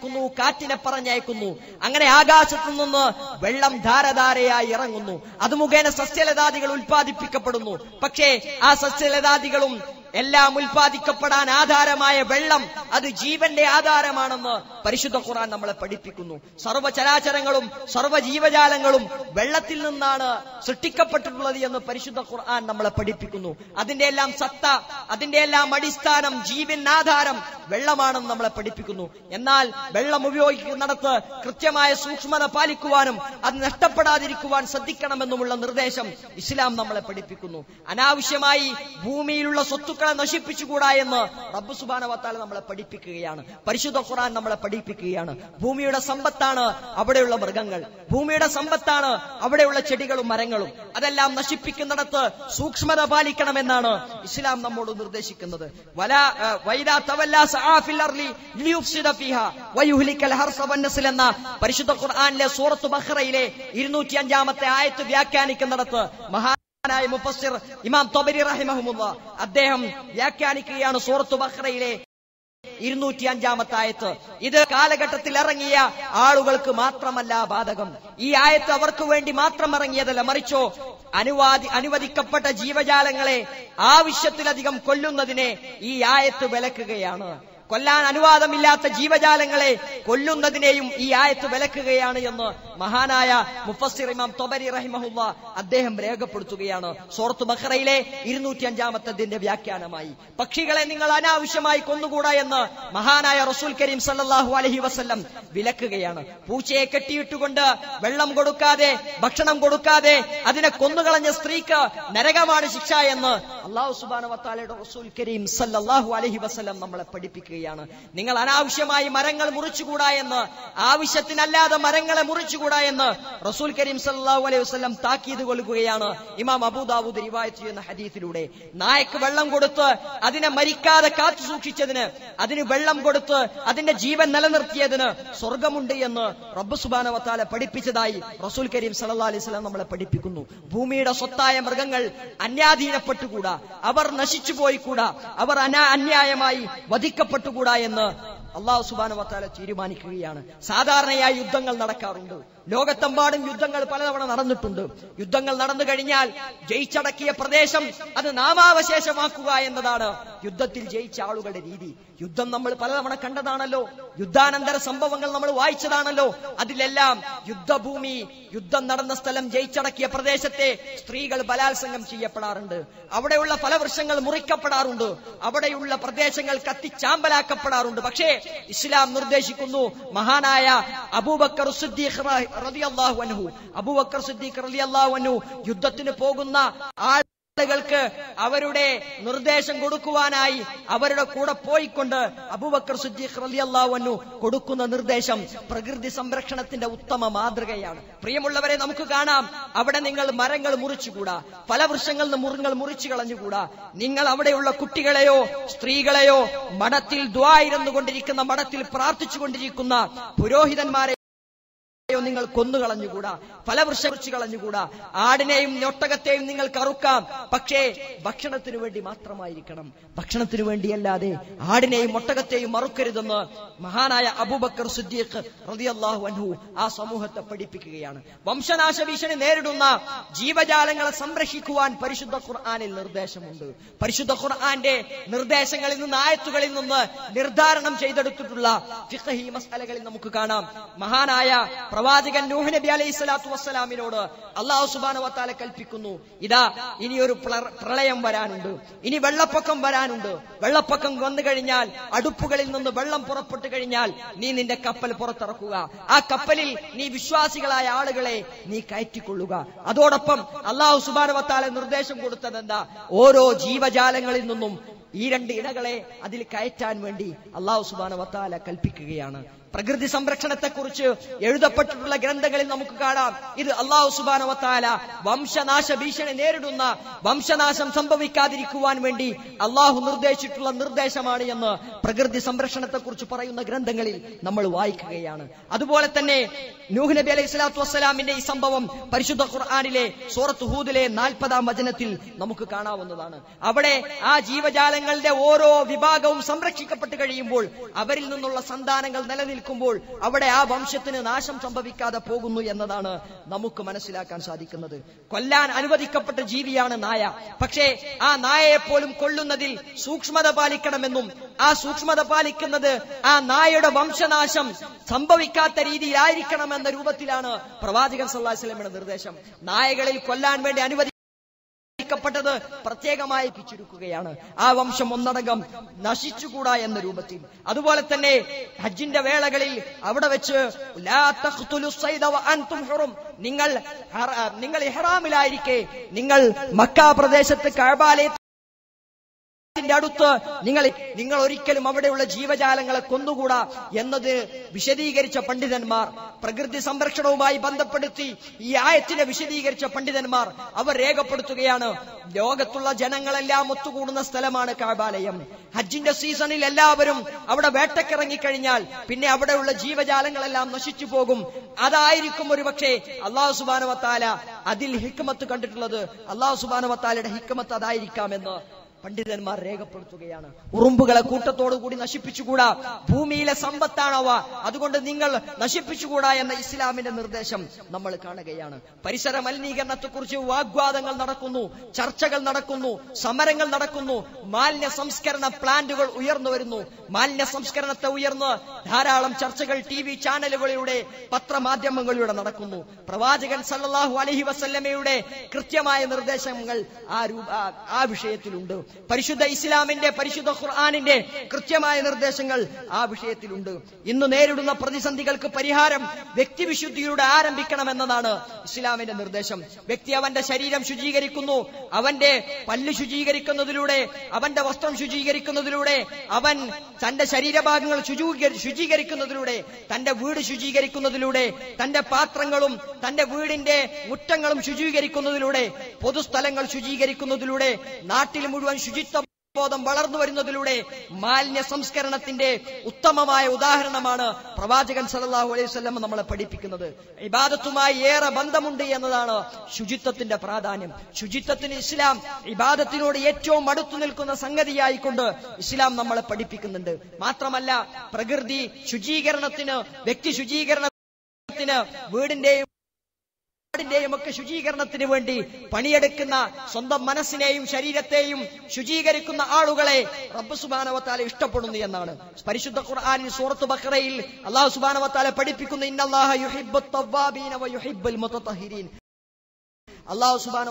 പറഞ്ഞയക്കുന്നു കാറ്റിനെ പറഞ്ഞയക്കുന്നു. അങ്ങനെ ആകാശത്തു നിന്ന് വെള്ളം ധാരധാരയായി ഇറങ്ങുന്നു. അത് മുഖേന സസ്യലതാദികൾ ഉൽപ്പാദിപ്പിക്കപ്പെടുന്നു. പക്ഷേ ആ സസ്യലതാദികളും എല്ലാം ഉൽപ്പാദിക്കപ്പെടാൻ ആധാരമായ വെള്ളം അത് ജീവന്റെ ആധാരമാണെന്ന് പരിശുദ്ധ ഖുറാൻ നമ്മളെ പഠിപ്പിക്കുന്നു. സർവചരാചരങ്ങളും സർവ ജീവജാലങ്ങളും വെള്ളത്തിൽ നിന്നാണ് സൃഷ്ടിക്കപ്പെട്ടിട്ടുള്ളത് എന്ന് പരിശുദ്ധ ഖുർആൻ നമ്മളെ പഠിപ്പിക്കുന്നു. അതിന്റെ എല്ലാം സത്ത അതിന്റെ എല്ലാം അടിസ്ഥാനം ജീവൻ ആധാരം വെള്ളമാണെന്ന് നമ്മളെ പഠിപ്പിക്കുന്നു. എന്നാൽ വെള്ളം ഉപയോഗിക്കുന്നിടത്ത് കൃത്യമായ സൂക്ഷ്മത പാലിക്കുവാനും അത് നഷ്ടപ്പെടാതിരിക്കുവാൻ ശ്രദ്ധിക്കണമെന്നുമുള്ള നിർദ്ദേശം ഇസ്ലാം നമ്മളെ പഠിപ്പിക്കുന്നു. അനാവശ്യമായി ഭൂമിയിലുള്ള സ്വത്തുക്കളെ നശിപ്പിച്ചുകൂടാ എന്ന് റബ്ബ് സുബാന വത്താല നമ്മളെ പഠിപ്പിക്കുകയാണ്. പരിശുദ്ധ ഖുറാൻ നമ്മളെ പഠിപ്പിക്കുകയാണ്. ഭൂമിയുടെ സമ്പത്താണ് അവിടെയുള്ള മൃഗങ്ങൾ. ഭൂമിയുടെ സമ്പത്താണ് അവിടെയുള്ള ചെടികളും മരങ്ങളും. അതെല്ലാം നശിപ്പിക്കുന്നിടത്ത് സൂക്ഷ്മത പാലിക്കണമെന്നാണ് ഇസ്ലാം നമ്മോട് നിർദ്ദേശിക്കുന്നത്. എന്ന പരിശുദ്ധ ഖുർആനിലെ സൂറത്ത് ബഹ്റയിലെ ഇരുന്നൂറ്റി അഞ്ചാമത്തെ ആയത്ത് വ്യാഖ്യാനിക്കുന്നിടത്ത് മഹാനായ മുഫസ്സിർ ഇമാം തൊബരി റഹിമഹമുള്ള അദ്ദേഹം വ്യാഖ്യാനിക്കുകയാണ് സൂറത്ത് ബഹ്റയിലെ ഇരുന്നൂറ്റി അഞ്ചാമത്തെ ആയത്ത്. ഇത് കാലഘട്ടത്തിൽ ഇറങ്ങിയ ആളുകൾക്ക് മാത്രമല്ല ബാധകം. ഈ ആയത്ത് അവർക്ക് വേണ്ടി മാത്രം ഇറങ്ങിയതല്ല. മറിച്ചോ അനുവാദി അനുവദിക്കപ്പെട്ട ജീവജാലങ്ങളെ ആവശ്യത്തിലധികം കൊല്ലുന്നതിനെ ഈ ആയത്ത് വിലക്കുകയാണ്. കൊല്ലാൻ അനുവാദമില്ലാത്ത ജീവജാലങ്ങളെ കൊല്ലുന്നതിനെയും ഈ ആയത്ത് വിലക്കുകയാണ് എന്ന് മഹാനായ മുഫസ്സിർ ഇമാം തൊബരി റഹിമഹുല്ല അദ്ദേഹം രേഖപ്പെടുത്തുകയാണ്. സോർത്ത് ബഹ്റയിലെ ഇരുന്നൂറ്റി അഞ്ചാമത്തതിന്റെ വ്യാഖ്യാനമായി. പക്ഷികളെ നിങ്ങൾ അനാവശ്യമായി കൊന്നുകൂടാ എന്ന് മഹാനായ റസൂൽ കരീം സല്ലാഹു അലഹി വസ്ല്ലം വിലക്കുകയാണ്. പൂച്ചയെ കെട്ടിയിട്ടുകൊണ്ട് വെള്ളം കൊടുക്കാതെ ഭക്ഷണം കൊടുക്കാതെ അതിനെ കൊന്നുകളഞ്ഞ സ്ത്രീക്ക് നരകമാണ് ശിക്ഷ എന്ന് അള്ളാഹു സുബാന വത്താലയുടെ റസൂൽ കരീം സല്ലാഹു അലഹി വസല്ലം നമ്മളെ പഠിപ്പിക്കുകയാണ് നിങ്ങൾ അനാവശ്യമായി മരങ്ങൾ മുറിച്ചുകൂടാ എന്ന് ആവശ്യത്തിനല്ലാതെ മരങ്ങളെ മുറിച്ചുകൂടാ എന്ന് റസൂൽ കരീം സല്ലാഹു അലൈഹി വസ്ലം താക്കീത് കൊള്ളുകയാണ്. ഇമാം അബൂദാവൂദ് റിവായത്ത് ചെയ്യുന്ന ഹദീസിലൂടെ. നായക്ക് വെള്ളം കൊടുത്ത് അതിനെ മരിക്കാതെ കാത്തു സൂക്ഷിച്ചതിന് അതിന് വെള്ളം കൊടുത്ത് അതിന്റെ ജീവൻ നിലനിർത്തിയതിന് സ്വർഗമുണ്ട് എന്ന് റബ്ബ് സുബാന വത്താല പഠിപ്പിച്ചതായി റസൂൽ കരീം സല്ലാ അലൈഹി വസല്ലം നമ്മളെ പഠിപ്പിക്കുന്നു. ഭൂമിയുടെ സ്വത്തായ മൃഗങ്ങൾ അന്യാധീനപ്പെട്ടുകൂടാ. അവർ നശിച്ചു പോയിക്കൂടാ അവർ അനാ അന്യായമായി വധിക്കപ്പെട്ടുകൂടാ എന്ന് അള്ളാഹു സുബാന വത്താല തീരുമാനിക്കുകയാണ്. സാധാരണയായി യുദ്ധങ്ങൾ നടക്കാറുണ്ട്. ലോകത്തെമ്പാടും യുദ്ധങ്ങൾ പലതവണ നടന്നിട്ടുണ്ട്. യുദ്ധങ്ങൾ നടന്നു കഴിഞ്ഞാൽ ജയിച്ചടക്കിയ പ്രദേശം അത് നാമാവശേഷമാക്കുക എന്നതാണ് യുദ്ധത്തിൽ ജയിച്ച ആളുകളുടെ രീതി. യുദ്ധം നമ്മൾ പലതവണ കണ്ടതാണല്ലോ. യുദ്ധാനന്തര സംഭവങ്ങൾ നമ്മൾ വായിച്ചതാണല്ലോ. അതിലെല്ലാം യുദ്ധഭൂമി യുദ്ധം നടന്ന സ്ഥലം ജയിച്ചടക്കിയ പ്രദേശത്തെ സ്ത്രീകൾ ബലാത്സംഗം ചെയ്യപ്പെടാറുണ്ട്. അവിടെയുള്ള പല വൃക്ഷങ്ങൾ മുറിക്കപ്പെടാറുണ്ട്. അവിടെയുള്ള പ്രദേശങ്ങൾ കത്തിച്ചാമ്പലാക്കപ്പെടാറുണ്ട്. പക്ഷേ ഇസ്ലാം നിർദ്ദേശിക്കുന്നു മഹാനായ അബൂബക്കർ സിദ്ദീഖ് അൻഹു. അബൂബക്കർ സിദ്ദീഖ് റളിയല്ലാഹു അൻഹു യുദ്ധത്തിന് പോകുന്ന ആളുകൾക്ക് അവരുടെ നിർദ്ദേശം കൊടുക്കുവാനായി അവരുടെ കൂടെ പോയിക്കൊണ്ട് അബൂബക്കർ സുദ്ദീഖ് അൻഹു കൊടുക്കുന്ന നിർദ്ദേശം പ്രകൃതി സംരക്ഷണത്തിന്റെ ഉത്തമ മാതൃകയാണ്. പ്രിയമുള്ളവരെ നമുക്ക് കാണാം അവിടെ നിങ്ങൾ മരങ്ങൾ മുറിച്ചുകൂടാ. പല വൃക്ഷങ്ങളിൽ നിന്ന് മുറിങ്ങൾ മുറിച്ചു കളഞ്ഞുകൂടാ. നിങ്ങൾ അവിടെയുള്ള കുട്ടികളെയോ സ്ത്രീകളെയോ മഠത്തിൽ ദ്വായിരുന്നു കൊണ്ടിരിക്കുന്ന മഠത്തിൽ പ്രാർത്ഥിച്ചുകൊണ്ടിരിക്കുന്ന പുരോഹിതന്മാരെ യോ നിങ്ങൾ കൊന്നുകളഞ്ഞുകൂടാ? ഫലവൃക്ഷ കുറിച്ചു കളഞ്ഞുകൂടാ ആടിനെയും ഞൊട്ടകത്തെയും നിങ്ങൾ കറുക്കാം. പക്ഷേ ഭക്ഷണത്തിനു വേണ്ടി മാത്രമായിരിക്കണം. ഭക്ഷണത്തിനു വേണ്ടിയല്ലാതെ ആടിനെയും ഒട്ടകത്തെയും മറുക്കരുതെന്ന് മഹാനായ അബൂബക്കർ സുദ്ദീഖ് റതിയല്ലാഹു അൻഹു ആ സമൂഹത്തെ പഠിപ്പിക്കുകയാണ്. വംശനാശ ഭീഷണി നേരിടുന്ന ജീവജാലങ്ങളെ സംരക്ഷിക്കുവാൻ പരിശുദ്ധ ഖുർആനിൽ നിർദ്ദേശമുണ്ട്. പരിശുദ്ധ ഖുർആന്റെ നിർദ്ദേശങ്ങളിൽ നിന്ന് ആയത്തുകളിൽ നിന്ന് നിർദ്ധാരണം ചെയ്തെടുത്തിട്ടുള്ള ഫിഖഹി മസ്അലകളിൽ നമുക്ക് കാണാം. മഹാനായ പ്രവാചകൻ നൂഹ് നബി അലൈഹി സ്വലാത്തു വസ്സലാമിനോട് അള്ളാഹു സുബാന വത്താല കൽപ്പിക്കുന്നു ഇതാ ഇനി ഒരു പ്രളയം വരാനുണ്ട്. ഇനി വെള്ളപ്പൊക്കം വരാനുണ്ട്. വെള്ളപ്പൊക്കം വന്നു കഴിഞ്ഞാൽ അടുപ്പുകളിൽ നിന്ന് വെള്ളം പുറപ്പെട്ടു കഴിഞ്ഞാൽ നീ നിന്റെ കപ്പൽ പുറത്തിറക്കുക. ആ കപ്പലിൽ നീ വിശ്വാസികളായ ആളുകളെ നീ കയറ്റിക്കൊള്ളുക. അതോടൊപ്പം അള്ളാഹു സുബാന വത്താല നിർദ്ദേശം കൊടുത്തത് എന്താ? ഓരോ ജീവജാലങ്ങളിൽ നിന്നും ഈ രണ്ട് ഇണകളെ അതിൽ കയറ്റാൻ വേണ്ടി അള്ളാഹു സുബാന വത്താല കൽപ്പിക്കുകയാണ്. പ്രകൃതി സംരക്ഷണത്തെക്കുറിച്ച് എഴുതപ്പെട്ടിട്ടുള്ള ഗ്രന്ഥങ്ങളിൽ നമുക്ക് കാണാം. ഇത് അള്ളാഹു സുബാനവത്താല വംശനാശ ഭീഷണി നേരിടുന്ന വംശനാശം സംഭവിക്കാതിരിക്കുവാൻ വേണ്ടി അള്ളാഹു നിർദ്ദേശിച്ചിട്ടുള്ള നിർദ്ദേശമാണ് എന്ന് പ്രകൃതി സംരക്ഷണത്തെക്കുറിച്ച് പറയുന്ന ഗ്രന്ഥങ്ങളിൽ നമ്മൾ വായിക്കുകയാണ്. അതുപോലെ തന്നെ നൂഹ് നബി അലൈഹി സ്വലാത്തു വസ്സലാമിന്റെ ഈ സംഭവം പരിശുദ്ധ ഖുർആാനിലെ സൂറത്ത് ഹൂദിലെ നാൽപ്പതാം വചനത്തിൽ നമുക്ക് കാണാവുന്നതാണ്. അവിടെ ആ ജീവജാലങ്ങളുടെ ഓരോ വിഭാഗവും സംരക്ഷിക്കപ്പെട്ട് കഴിയുമ്പോൾ അവരിൽ നിന്നുള്ള സന്താനങ്ങൾ നിലനിൽക്കുമ്പോൾ അവിടെ ആ വംശത്തിന് നാശം സംഭവിക്കാതെ പോകുന്നു എന്നതാണ് നമുക്ക് മനസ്സിലാക്കാൻ സാധിക്കുന്നത്. കൊല്ലാൻ അനുവദിക്കപ്പെട്ട ജീവിയാണ് നായ. പക്ഷേ ആ നായയെ പോലും കൊല്ലുന്നതിൽ സൂക്ഷ്മത പാലിക്കണമെന്നും ആ സൂക്ഷ്മത പാലിക്കുന്നത് ആ നായയുടെ വംശനാശം സംഭവിക്കാത്ത രീതിയിലായിരിക്കണമെന്ന രൂപത്തിലാണ് പ്രവാചകൻ സല്ലാഹുലമിയുടെ നിർദ്ദേശം. നായകളിൽ കൊല്ലാൻ വേണ്ടി അനുവദി പ്പെട്ടത് പ്രത്യേകമായി പിച്ചിരിക്കുകയാണ് ആ വംശം ഒന്നടങ്കം നശിച്ചുകൂടാ എന്ന രൂപത്തിൽ. അതുപോലെ തന്നെ ഹജ്ജിന്റെ വേളകളിൽ അവിടെ വെച്ച് നിങ്ങൾ നിങ്ങൾ ഇഹ്റാമിലായിരിക്കെ. നിങ്ങൾ മക്ക പ്രദേശത്ത് കഅബാലയത്തിൽ ത്തിന്റെ അടുത്ത് നിങ്ങൾ നിങ്ങൾ ഒരിക്കലും അവിടെയുള്ള ജീവജാലങ്ങളെ കൊന്നുകൂടാ എന്നത് വിശദീകരിച്ച പണ്ഡിതന്മാർ പ്രകൃതി സംരക്ഷണവുമായി ബന്ധപ്പെടുത്തി ഈ ആയത്തിനെ വിശദീകരിച്ച പണ്ഡിതന്മാർ അവർ രേഖപ്പെടുത്തുകയാണ് ലോകത്തുള്ള ജനങ്ങളെല്ലാം ഒത്തുകൂടുന്ന സ്ഥലമാണ് കാബാലയം. ഹജ്ജിന്റെ സീസണിൽ എല്ലാവരും അവിടെ വേട്ടക്കിറങ്ങിക്കഴിഞ്ഞാൽ പിന്നെ അവിടെയുള്ള ജീവജാലങ്ങളെല്ലാം നശിച്ചു പോകും. അതായിരിക്കും ഒരു പക്ഷേ അള്ളാഹു സുബാനവത്താല അതിൽ ഹിക്മത്ത് കണ്ടിട്ടുള്ളത്. അള്ളാഹു സുബാനവത്താലയുടെ ഹിക്മത്ത് അതായിരിക്കാമെന്ന് പണ്ഡിതന്മാർ രേഖപ്പെടുത്തുകയാണ്. ഉറുമ്പുകളെ കൂട്ടത്തോടു കൂടി നശിപ്പിച്ചുകൂടാ? ഭൂമിയിലെ സമ്പത്താണവ. അതുകൊണ്ട് നിങ്ങൾ നശിപ്പിച്ചുകൂടാ എന്ന ഇസ്ലാമിന്റെ നിർദ്ദേശം നമ്മൾ കാണുകയാണ്. പരിസര മലിനീകരണത്തെക്കുറിച്ച് വാഗ്വാദങ്ങൾ നടക്കുന്നു ചർച്ചകൾ നടക്കുന്നു സമരങ്ങൾ നടക്കുന്നു മാലിന്യ സംസ്കരണ പ്ലാന്റുകൾ ഉയർന്നു വരുന്നു. മാലിന്യ സംസ്കരണത്തെ ഉയർന്ന് ധാരാളം ചർച്ചകൾ ടി വി ചാനലുകളിലൂടെ പത്രമാധ്യമങ്ങളിലൂടെ നടക്കുന്നു. പ്രവാചകൻ സല്ലാഹു അലഹി വസല്ലമയുടെ കൃത്യമായ നിർദ്ദേശങ്ങൾ ആ രൂപ ആ വിഷയത്തിലുണ്ട്. പരിശുദ്ധ ഇസ്ലാമിന്റെ പരിശുദ്ധ ഖുർആാനിന്റെ കൃത്യമായ നിർദ്ദേശങ്ങൾ ആ വിഷയത്തിലുണ്ട്. ഇന്ന് നേരിടുന്ന പ്രതിസന്ധികൾക്ക് പരിഹാരം വ്യക്തിവിശുദ്ധിയിലൂടെ ആരംഭിക്കണമെന്നതാണ് ഇസ്ലാമിന്റെ നിർദ്ദേശം. വ്യക്തി അവന്റെ ശരീരം ശുചീകരിക്കുന്നു അവന്റെ പല്ല് ശുചീകരിക്കുന്നതിലൂടെ അവന്റെ വസ്ത്രം ശുചീകരിക്കുന്നതിലൂടെ അവൻ തന്റെ ശരീരഭാഗങ്ങൾ ശുചീകരി- ശുചീകരിക്കുന്നതിലൂടെ തന്റെ വീട് ശുചീകരിക്കുന്നതിലൂടെ തന്റെ പാത്രങ്ങളും തന്റെ വീടിന്റെ മുറ്റങ്ങളും ശുചീകരിക്കുന്നതിലൂടെ പൊതുസ്ഥലങ്ങൾ ശുചീകരിക്കുന്നതിലൂടെ നാട്ടിൽ മുഴുവൻ ശുചിത്വ ബോധം വളർന്നു വരുന്നതിലൂടെ മാലിന്യ സംസ്കരണത്തിന്റെ ഉത്തമമായ ഉദാഹരണമാണ് പ്രവാചകൻ സല്ലല്ലാഹു അലൈഹി വസല്ലം നമ്മളെ പഠിപ്പിക്കുന്നത്. ഇബാദത്തുമായി ഏറെ ബന്ധമുണ്ട് എന്നതാണ് ശുചിത്വത്തിന്റെ പ്രാധാന്യം. ശുചിത്വത്തിന് ഇസ്ലാം ഇബാദത്തിനോട് ഏറ്റവും അടുത്തു നിൽക്കുന്ന സംഗതിയായിക്കൊണ്ട് ഇസ്ലാം നമ്മളെ പഠിപ്പിക്കുന്നുണ്ട്. മാത്രമല്ല പ്രകൃതി ശുചീകരണത്തിന് വ്യക്തി ശുചീകരണത്തിന് വീടിന്റെയും നാടിന്റെയും ഒക്കെ ശുചീകരണത്തിന് വേണ്ടി പണിയെടുക്കുന്ന സ്വന്തം മനസ്സിനെയും ശരീരത്തെയും ശുചീകരിക്കുന്ന ആളുകളെ റബ്ബ് സുബാനവത്താൽ ഇഷ്ടപ്പെടുന്നു എന്നാണ്. പരിശുദ്ധ ഖുർആാനിൽ സൂറത്ത് ബക്രയിൽ അള്ളാഹു സുബാനവത്താലെ പഠിപ്പിക്കുന്ന ഇന്നല്ലാഹ തവ്വാബീന വ യുഹിബ്ബുൽ അള്ളാഹു സുബാന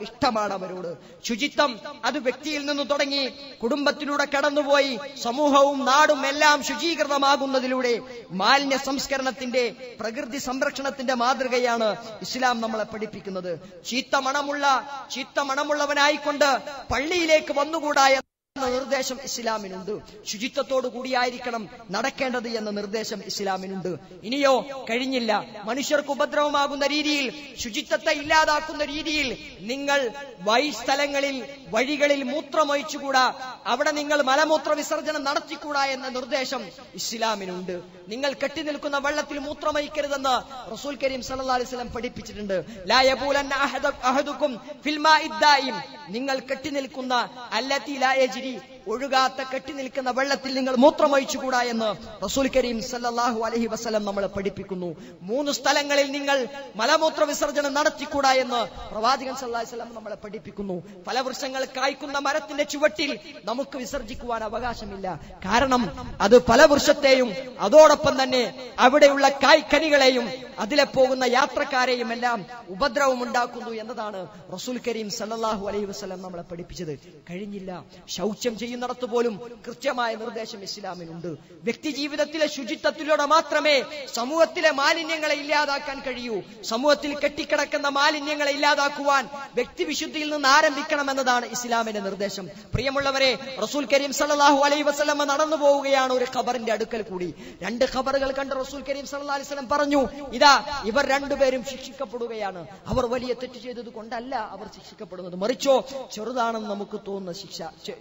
ഇഷ്ടമാണ് അവരോട് ശുചിത്വം അത് വ്യക്തിയിൽ നിന്ന് തുടങ്ങി കുടുംബത്തിലൂടെ കടന്നുപോയി സമൂഹവും നാടും എല്ലാം ശുചീകൃതമാകുന്നതിലൂടെ മാലിന്യ സംസ്കരണത്തിന്റെ പ്രകൃതി സംരക്ഷണത്തിന്റെ മാതൃകയാണ് ഇസ്ലാം നമ്മളെ പഠിപ്പിക്കുന്നത്. ചീത്ത മണമുള്ള ചീത്ത മണമുള്ളവനായിക്കൊണ്ട് പള്ളിയിലേക്ക് വന്നുകൂടാ എന്ന നിർദ്ദേശം ഇസ്ലാമിനുണ്ട്. ശുചിത്വത്തോടു കൂടിയായിരിക്കണം നടക്കേണ്ടത് എന്ന നിർദ്ദേശം ഇസ്ലാമിനുണ്ട്. ഇനിയോ കഴിഞ്ഞില്ല. മനുഷ്യർക്ക് ഉപദ്രവമാകുന്ന രീതിയിൽ ശുചിത്വത്തെ ഇല്ലാതാക്കുന്ന രീതിയിൽ നിങ്ങൾ വൈസ്ഥലങ്ങളിൽ വഴികളിൽ മൂത്രമൊഴിച്ചുകൂടാ. അവിടെ നിങ്ങൾ മലമൂത്ര വിസർജനം നടത്തിക്കൂടാ എന്ന നിർദ്ദേശം ഇസ്ലാമിനുണ്ട്. നിങ്ങൾ കെട്ടി നിൽക്കുന്ന വെള്ളത്തിൽ മൂത്രമൊഴിക്കരുതെന്ന് റസൂൽ കരീം സല്ലല്ലാഹു അലൈഹി വസല്ലം പഠിപ്പിച്ചിട്ടുണ്ട്. നിങ്ങൾ കെട്ടി നിൽക്കുന്ന അല്ലത്തി जाएगी ഒഴുകാത്ത കെട്ടി നിൽക്കുന്ന വെള്ളത്തിൽ നിങ്ങൾ മൂത്രമൊഴിച്ചുകൂടാ എന്ന് റസൂൽ കരീം സല്ലാഹു അലഹി വസ്ലം നമ്മളെ പഠിപ്പിക്കുന്നു. മൂന്ന് സ്ഥലങ്ങളിൽ നിങ്ങൾ മലമൂത്ര വിസർജനം നടത്തിക്കൂടാ എന്ന് പ്രവാചകൻ സല്ലാഹു വസല്ലം നമ്മളെ പഠിപ്പിക്കുന്നു. പല വൃക്ഷങ്ങൾ കായ്ക്കുന്ന മരത്തിന്റെ ചുവട്ടിൽ നമുക്ക് വിസർജിക്കുവാൻ അവകാശമില്ല. കാരണം അത് പല വൃക്ഷത്തെയും അതോടൊപ്പം തന്നെ അവിടെയുള്ള കായ്ക്കനികളെയും അതിലെ പോകുന്ന യാത്രക്കാരെയും എല്ലാം ഉപദ്രവം ഉണ്ടാക്കുന്നു എന്നതാണ് റസൂൽ കരീം സല്ലാഹു അലൈഹി വസ്ലം നമ്മളെ പഠിപ്പിച്ചത്. കഴിഞ്ഞില്ല. ശൗചം ചെയ്യുന്ന. ചെയ്യുന്നിടത്ത് പോലും കൃത്യമായ നിർദ്ദേശം ഇസ്ലാമിനുണ്ട്. വ്യക്തി ജീവിതത്തിലെ ശുചിത്വത്തിലൂടെ മാത്രമേ സമൂഹത്തിലെ മാലിന്യങ്ങളെ ഇല്ലാതാക്കാൻ കഴിയൂ. സമൂഹത്തിൽ കെട്ടിക്കിടക്കുന്ന മാലിന്യങ്ങളെ ഇല്ലാതാക്കുവാൻ വ്യക്തിവിശുദ്ധിയിൽ നിന്ന് ആരംഭിക്കണമെന്നതാണ് ഇസ്ലാമിന്റെ നിർദ്ദേശം. പ്രിയമുള്ളവരെ റസൂൽ കരീം സല്ലല്ലാഹു അലൈ വസ്ലമ നടന്നു പോവുകയാണ് ഒരു ഖബറിന്റെ അടുക്കൽ കൂടി. രണ്ട് ഖബറുകൾ കണ്ട് റസൂൽ കരീം സല്ലല്ലാഹു അലൈഹി വസല്ലം പറഞ്ഞു ഇതാ ഇവർ രണ്ടുപേരും ശിക്ഷിക്കപ്പെടുകയാണ്. അവർ വലിയ തെറ്റ് ചെയ്തത് കൊണ്ടല്ല അവർ ശിക്ഷിക്കപ്പെടുന്നത്. മറിച്ചോ ചെറുതാണെന്ന് നമുക്ക് തോന്നുന്ന ശിക്ഷ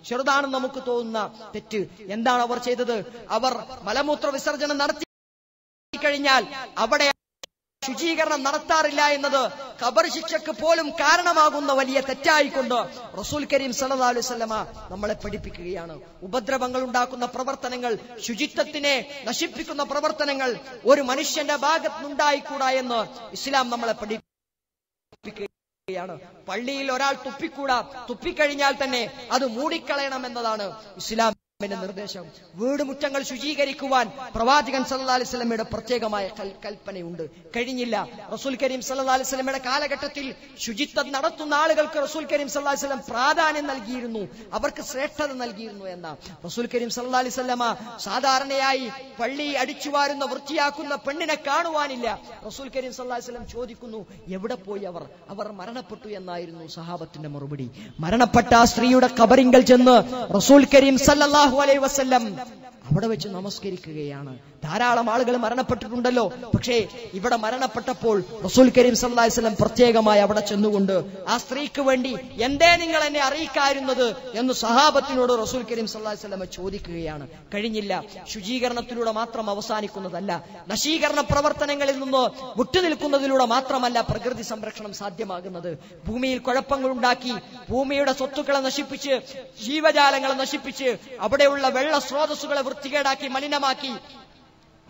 ചെറുതാണെന്ന് നമുക്ക് തോന്നുന്ന തെറ്റ്. എന്താണ് അവർ ചെയ്തത്? അവർ മലമൂത്ര വിസർജനം നടത്തി കഴിഞ്ഞാൽ അവിടെ ശുചീകരണം നടത്താറില്ല എന്നത് ഖബർ ശിക്ഷക്ക് പോലും കാരണമാകുന്ന വലിയ തെറ്റായിക്കൊണ്ട് റസൂൽ കരീം സല്ലല്ലാഹു അലൈഹി വസല്ലമ നമ്മളെ പഠിപ്പിക്കുകയാണ്. ഉപദ്രവങ്ങൾ ഉണ്ടാക്കുന്ന പ്രവർത്തനങ്ങൾ ശുചിത്വത്തിനെ നശിപ്പിക്കുന്ന പ്രവർത്തനങ്ങൾ ഒരു മനുഷ്യന്റെ ഭാഗത്തുനിന്നുണ്ടായിക്കൂടാ എന്ന് ഇസ്ലാം നമ്മളെ പഠിപ്പിക്കുകയാണ് പള്ളിയിൽ ഒരാൾ തുപ്പിക്കൂടാ. തുപ്പിക്കഴിഞ്ഞാൽ തന്നെ അത് മൂടിക്കളയണം എന്നതാണ് ഇസ്ലാമിന്റെ നിർദ്ദേശം. വീടുമുറ്റങ്ങൾ ശുചീകരിക്കുവാൻ പ്രവാചകൻ സല്ലല്ലാഹു അലൈഹി വസല്ലമയുടെ പ്രത്യേകമായ കൽ- കൽപ്പനയുണ്ട്. കഴിഞ്ഞില്ല. റസൂൽ കരീം സല്ലല്ലാഹു അലൈഹി വസല്ലമയുടെ കാലഘട്ടത്തിൽ ശുചിത്വം നടത്തുന്ന ആളുകൾക്ക് റസൂൽ കരീം സല്ലല്ലാഹു അലൈഹി വസല്ലം പ്രാധാന്യം നൽകിയിരുന്നു. അവർക്ക് ശ്രേഷ്ഠത നൽകിയിരുന്നു എന്ന. റസൂൽ കരീം സല്ലല്ലാഹു അലൈഹി വസല്ലമ സാധാരണയായി പള്ളി അടിച്ചു വാരുന്ന വൃത്തിയാക്കുന്ന പെണ്ണിനെ കാണുവാനില്ല. റസൂൽ കരീം സല്ലല്ലാഹു അലൈഹി വസല്ലം ചോദിക്കുന്നു എവിടെ പോയി അവർ? അവർ മരണപ്പെട്ടു എന്നായിരുന്നു സഹാബത്തിന്റെ മറുപടി. മരണപ്പെട്ട ആ സ്ത്രീയുടെ കബറിങ്കൽ ചെന്ന് റസൂൽ കരീം സല്ലല്ലാഹു അലൈഹി വസല്ലം അവിടെ വെച്ച് നമസ്കരിക്കുകയാണ്. ധാരാളം ആളുകൾ മരണപ്പെട്ടിട്ടുണ്ടല്ലോ. പക്ഷേ ഇവിടെ മരണപ്പെട്ടപ്പോൾ റസൂൽ കരീം വസല്ലം പ്രത്യേകമായി അവിടെ ചെന്നുകൊണ്ട് ആ സ്ത്രീക്ക് വേണ്ടി എന്തേ നിങ്ങൾ എന്നെ അറിയിക്കാരുന്നത് എന്ന് സഹാബത്തിനോട് റസൂൽ കരീം വസല്ലം ചോദിക്കുകയാണ്. കഴിഞ്ഞില്ല. ശുചീകരണത്തിലൂടെ മാത്രം അവസാനിക്കുന്നതല്ല. നശീകരണ പ്രവർത്തനങ്ങളിൽ നിന്ന് വിട്ടുനിൽക്കുന്നതിലൂടെ മാത്രമല്ല പ്രകൃതി സംരക്ഷണം സാധ്യമാകുന്നത്. ഭൂമിയിൽ കുഴപ്പങ്ങൾ ഉണ്ടാക്കി ഭൂമിയുടെ സ്വത്തുക്കളെ നശിപ്പിച്ച് ജീവജാലങ്ങളെ നശിപ്പിച്ച് അവിടെയുള്ള വെള്ള സ്രോതസ്സുകളെ ಟಿಕೆಟ್ ಹಾಕಿ ಮಲಿನ ಹಾಕಿ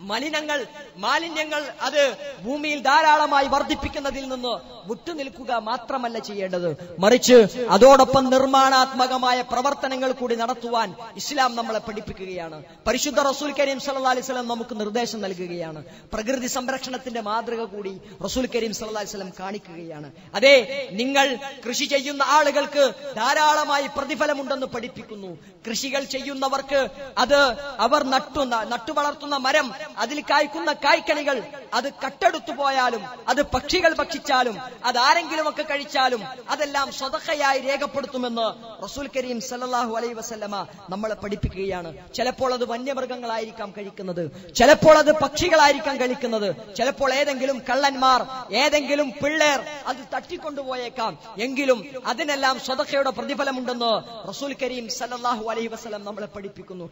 മലിനങ്ങൾ മാലിന്യങ്ങൾ അത് ഭൂമിയിൽ ധാരാളമായി വർദ്ധിപ്പിക്കുന്നതിൽ നിന്ന് വിട്ടുനിൽക്കുക മാത്രമല്ല ചെയ്യേണ്ടത്. മറിച്ച് അതോടൊപ്പം നിർമ്മാണാത്മകമായ പ്രവർത്തനങ്ങൾ കൂടി നടത്തുവാൻ ഇസ്ലാം നമ്മളെ പഠിപ്പിക്കുകയാണ്. പരിശുദ്ധ റസൂൽ കരീം സല്ലാ അലൈഹി വസല്ലം നമുക്ക് നിർദ്ദേശം നൽകുകയാണ്. പ്രകൃതി സംരക്ഷണത്തിന്റെ മാതൃക കൂടി റസൂൽ കരീം സല്ലാ അലൈഹി വസല്ലം കാണിക്കുകയാണ്. അതെ നിങ്ങൾ കൃഷി ചെയ്യുന്ന ആളുകൾക്ക് ധാരാളമായി പ്രതിഫലമുണ്ടെന്ന് പഠിപ്പിക്കുന്നു. കൃഷികൾ ചെയ്യുന്നവർക്ക് അത് അവർ നട്ടു നട്ടുവളർത്തുന്ന മരം അതിൽ കായ്ക്കുന്ന കായ്ക്കണികൾ അത് കട്ടെടുത്തു പോയാലും അത് പക്ഷികൾ ഭക്ഷിച്ചാലും അത് ആരെങ്കിലും ഒക്കെ കഴിച്ചാലും അതെല്ലാം സ്വതക്കയായി രേഖപ്പെടുത്തുമെന്ന് റസൂൽ കരീം സല്ലല്ലാഹു അലൈ വസല്ലമ നമ്മളെ പഠിപ്പിക്കുകയാണ്. ചിലപ്പോൾ അത് വന്യമൃഗങ്ങളായിരിക്കാം കഴിക്കുന്നത്. ചിലപ്പോൾ അത് പക്ഷികളായിരിക്കാം കഴിക്കുന്നത്. ചിലപ്പോൾ ഏതെങ്കിലും കള്ളന്മാർ ഏതെങ്കിലും പിള്ളേർ അത് തട്ടിക്കൊണ്ടുപോയേക്കാം. എങ്കിലും അതിനെല്ലാം സ്വതക്കയുടെ പ്രതിഫലമുണ്ടെന്ന് റസൂൽ കരീം സല്ലല്ലാഹു അലൈഹി വസ്ലം നമ്മളെ പഠിപ്പിക്കുന്നു.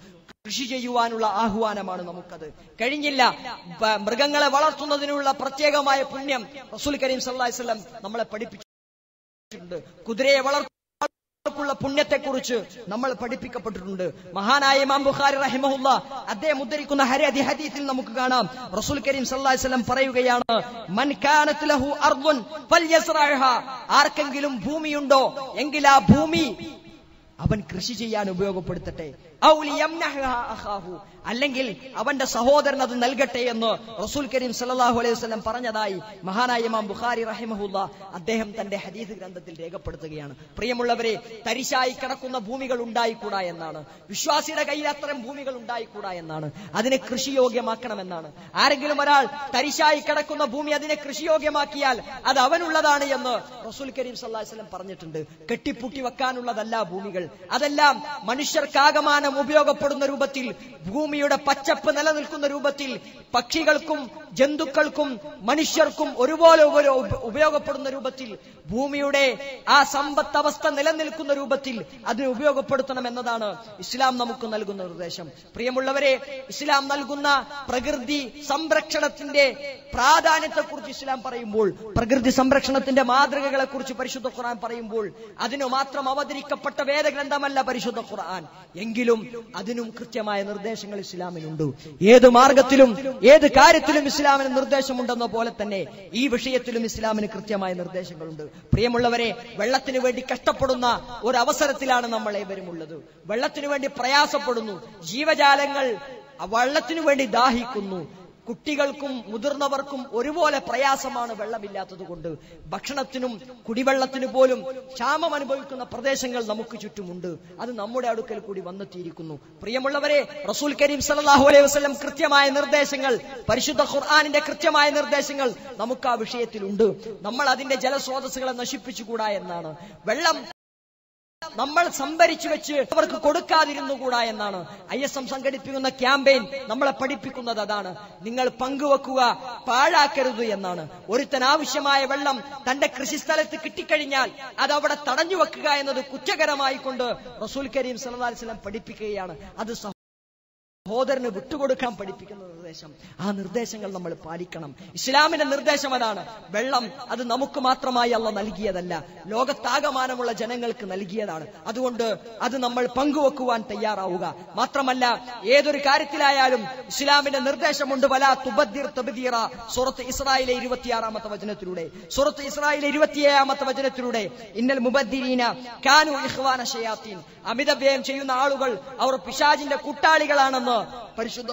കൃഷി ചെയ്യുവാനുള്ള ആഹ്വാനമാണ് നമുക്കത്. കഴിഞ്ഞില്ല. മൃഗങ്ങളെ വളർത്തുന്നതിനുള്ള പ്രത്യേകമായ പുണ്യം റസൂൽ കരീം സല്ലാസ്ലം നമ്മളെ പഠിപ്പിച്ചിട്ടുണ്ട്. കുതിരയെ വളർത്തുള്ള പുണ്യത്തെക്കുറിച്ച് നമ്മൾ പഠിപ്പിക്കപ്പെട്ടിട്ടുണ്ട്. മഹാനായ ഇമാം ബുഖാരി റഹിമഹുല്ല അദ്ദേഹം ഉദ്ധരിക്കുന്ന ഹരി ഹദീസിൽ നമുക്ക് കാണാം. റസൂൽ കരീം സല്ലാസ്ലം പറയുകയാണ് ആർക്കെങ്കിലും ഭൂമിയുണ്ടോ? എങ്കിൽ ആ ഭൂമി അവൻ കൃഷി ചെയ്യാൻ ഉപയോഗപ്പെടുത്തട്ടെ. അല്ലെങ്കിൽ അവന്റെ സഹോദരൻ അത് നൽകട്ടെ എന്ന് റസൂൽ കരീം സല്ലല്ലാഹു അലൈഹി വസ്ലം പറഞ്ഞതായി മഹാനായ ഇമാം ബുഖാരി റഹിമഹുല്ല അദ്ദേഹം തന്റെ ഹദീസ് ഗ്രന്ഥത്തിൽ രേഖപ്പെടുത്തുകയാണ്. പ്രിയമുള്ളവരെ തരിശായി കിടക്കുന്ന ഭൂമികൾ ഉണ്ടായിക്കൂടാ എന്നാണ്. വിശ്വാസിയുടെ കയ്യിൽ അത്തരം ഭൂമികൾ ഉണ്ടായിക്കൂടാ എന്നാണ്. അതിനെ കൃഷിയോഗ്യമാക്കണമെന്നാണ്. ആരെങ്കിലും ഒരാൾ തരിശായി കിടക്കുന്ന ഭൂമി അതിനെ കൃഷിയോഗ്യമാക്കിയാൽ അത് അവനുള്ളതാണ് എന്ന് റസൂൽ കരീം സല്ലാഹു വസ്ലം പറഞ്ഞിട്ടുണ്ട്. കെട്ടിപ്പൂട്ടി വെക്കാനുള്ളതല്ല ഭൂമികൾ. അതെല്ലാം മനുഷ്യർക്കാകമാനം ഉപയോഗപ്പെടുന്ന രൂപത്തിൽ ഭൂമിയുടെ പച്ചപ്പ് നിലനിൽക്കുന്ന രൂപത്തിൽ പക്ഷികൾക്കും ജന്തുക്കൾക്കും മനുഷ്യർക്കും ഒരുപോലെ ഉപയോഗപ്പെടുന്ന രൂപത്തിൽ ഭൂമിയുടെ ആ സമ്പത്തവസ്ഥ നിലനിൽക്കുന്ന രൂപത്തിൽ അതിനെ ഉപയോഗപ്പെടുത്തണം എന്നതാണ് ഇസ്ലാം നമുക്ക് നൽകുന്ന നിർദ്ദേശം. പ്രിയമുള്ളവരെ ഇസ്ലാം നൽകുന്ന പ്രകൃതി സംരക്ഷണത്തിന്റെ പ്രാധാന്യത്തെക്കുറിച്ച് ഇസ്ലാം പറയുമ്പോൾ പ്രകൃതി സംരക്ഷണത്തിന്റെ മാതൃകകളെ കുറിച്ച് പരിശുദ്ധ ഖുർആൻ പറയുമ്പോൾ അതിനു മാത്രം അവതരിക്കപ്പെട്ട വേദഗ്രന്ഥമല്ല പരിശുദ്ധ ഖുർആൻ. എങ്കിലും അതിനും കൃത്യമായ നിർദ്ദേശങ്ങൾ ഇസ്ലാമിനുണ്ട്. ഏത് മാർഗത്തിലും ഏത് കാര്യത്തിലും ഇസ്ലാമിന് നിർദ്ദേശമുണ്ടെന്ന പോലെ തന്നെ ഈ വിഷയത്തിലും ഇസ്ലാമിന് കൃത്യമായ നിർദ്ദേശങ്ങളുണ്ട്. പ്രിയമുള്ളവരെ വെള്ളത്തിന് വേണ്ടി കഷ്ടപ്പെടുന്ന ഒരു അവസരത്തിലാണ് നമ്മൾ ഏവരും ഉള്ളത്. വെള്ളത്തിനു വേണ്ടി പ്രയാസപ്പെടുന്നു. ജീവജാലങ്ങൾ വെള്ളത്തിനു വേണ്ടി ദാഹിക്കുന്നു. കുട്ടികൾക്കും മുതിർന്നവർക്കും ഒരുപോലെ പ്രയാസമാണ് വെള്ളമില്ലാത്തത് കൊണ്ട് ഭക്ഷണത്തിനും കുടിവെള്ളത്തിനു പോലും ക്ഷാമം അനുഭവിക്കുന്ന പ്രദേശങ്ങൾ നമുക്ക് ചുറ്റുമുണ്ട്. അത് നമ്മുടെ അടുക്കൽ കൂടി വന്നെത്തിയിരിക്കുന്നു. പ്രിയമുള്ളവരെ റസൂൽ കരീം സല്ലല്ലാഹു അലൈഹി വസ്ലം കൃത്യമായ നിർദ്ദേശങ്ങൾ പരിശുദ്ധ ഖുർആാനിന്റെ കൃത്യമായ നിർദ്ദേശങ്ങൾ നമുക്ക് ആ വിഷയത്തിലുണ്ട്. നമ്മൾ അതിന്റെ ജലസ്രോതസ്സുകളെ നശിപ്പിച്ചുകൂടാ എന്നാണ്. വെള്ളം നമ്മൾ സംഭരിച്ചു വെച്ച് അവർക്ക് കൊടുക്കാതിരുന്നുകൂടാ എന്നാണ്. ഐ എസ് എം സംഘടിപ്പിക്കുന്ന ക്യാമ്പയിൻ നമ്മളെ പഠിപ്പിക്കുന്നത് അതാണ്. നിങ്ങൾ പങ്കുവെക്കുക പാഴാക്കരുത് എന്നാണ്. ഒരുത്തൻ ആവശ്യമായ വെള്ളം തന്റെ കൃഷിസ്ഥലത്ത് കിട്ടിക്കഴിഞ്ഞാൽ അത് അവിടെ തടഞ്ഞു വെക്കുക എന്നത് കുറ്റകരമായി കൊണ്ട് റസൂൽ കരീം വസല്ലം പഠിപ്പിക്കുകയാണ്. അത് സഹോദരന് വിട്ടുകൊടുക്കാൻ പഠിപ്പിക്കുന്ന നിർദ്ദേശം. ആ നിർദ്ദേശങ്ങൾ നമ്മൾ പാലിക്കണം. ഇസ്ലാമിന്റെ നിർദ്ദേശം അതാണ്. വെള്ളം അത് നമുക്ക് മാത്രമായി അല്ല നൽകിയതല്ല. ലോകത്താകമാനമുള്ള ജനങ്ങൾക്ക് നൽകിയതാണ്. അതുകൊണ്ട് അത് നമ്മൾ പങ്കുവെക്കുവാൻ തയ്യാറാവുക. മാത്രമല്ല ഏതൊരു കാര്യത്തിലായാലും ഇസ്ലാമിന്റെ നിർദ്ദേശമുണ്ട്. വല തുബദ്ദിർ തബ്ദീറ. സൂറത്ത് ഇസ്രായേലിലെ ഇരുപത്തിയാറാമത്തെ വചനത്തിലൂടെ. സുറത്ത് ഇസ്രായേലിലെ ഇരുപത്തിയേഴാമത്തെ വചനത്തിലൂടെ. ഇന്നൽ മുബദ്ദിരീന കാനു ഇഹ്വാന ഷയാത്തീൻ. അമിതവ്യയം ചെയ്യുന്ന ആളുകൾ അവർ പിശാജിന്റെ കൂട്ടാളികളാണെന്ന് പരിശുദ്ധ